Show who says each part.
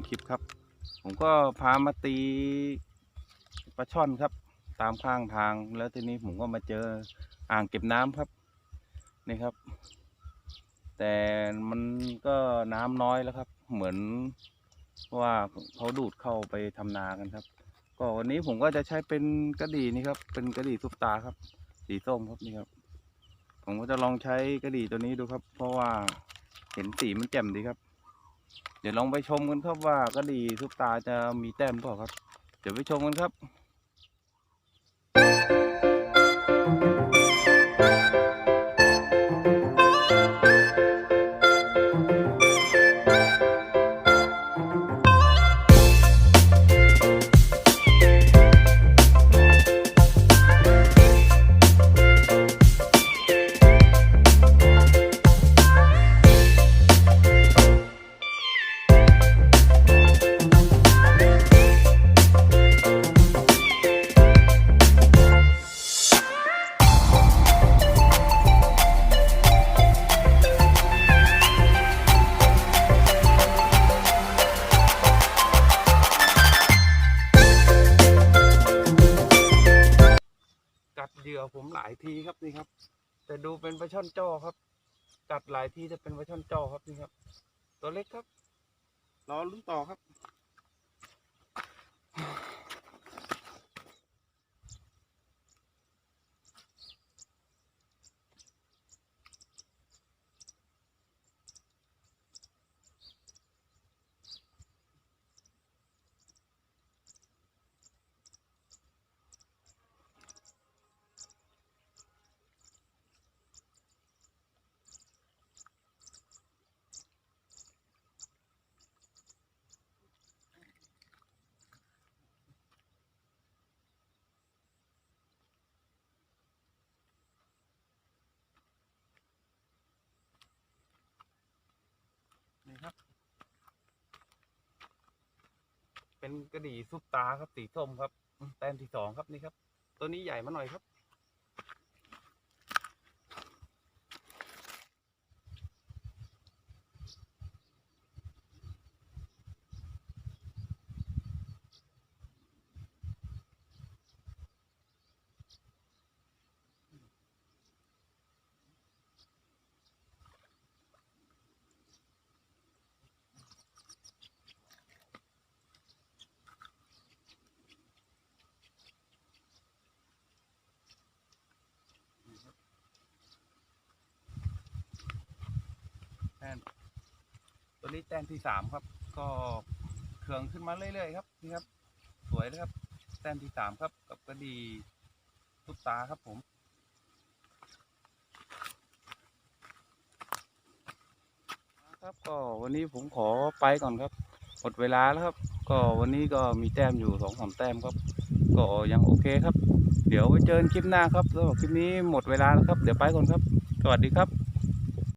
Speaker 1: งคลิปครับ ผมก็พามาตีปลาช่อนครับ ตามข้างทาง แล้วทีนี้ผมก็มาเจออ่างเก็บน้ำครับนี่ครับ แต่มันก็น้ำน้อยแล้วครับ เหมือนว่าเขาดูดเข้าไปทำนากันครับ ก็วันนี้ผมก็จะใช้เป็นกระดี่นี่ครับ เป็นกระดี่ซุปตาครับ สีส้มครับนี่ครับ ผมก็จะลองใช้กระดี่ตัวนี้ดูครับ เพราะว่าเห็นสีมันแจ่มดีครับ เดี๋ยวลองไปชมกันครับว่ากระดีซุปตาจะมีแต้มเปล่าครับ เดี๋ยวไปชมกันครับ อผมหลายทีครับนี่ครับ แต่ดูเป็นปลาช่อนจ้อครับ กัดหลายทีจะเป็นปลาช่อนจ้อครับนี่ครับ ตัวเล็กครับรอลุ้นต่อครับ เป็นกระดี่ซุปตาครับสีส้มครับแต้มที่สองครับนี่ครับ ตัวนี้ใหญ่มาหน่อยครับ ต้มตัวนี้แต้มที่สามครับ ก็เคืองขึ้นมาเรื่อยๆครับนี่ครับ สวยเลยครับ แต้มที่สามครับกับกระดีตุ๊กตาครับผมครับก็วันนี้ผมขอไปก่อนครับหมดเวลาแล้วครับ ก็วันนี้ก็มีแต้มอยู่สองสามแต้มครับ ก็ยังโอเคครับ เดี๋ยวไปเจอกันคลิปหน้าครับสำหรับคลิปนี้หมดเวลาแล้วครับ เดี๋ยวไปก่อนครับ สวัสดีครับ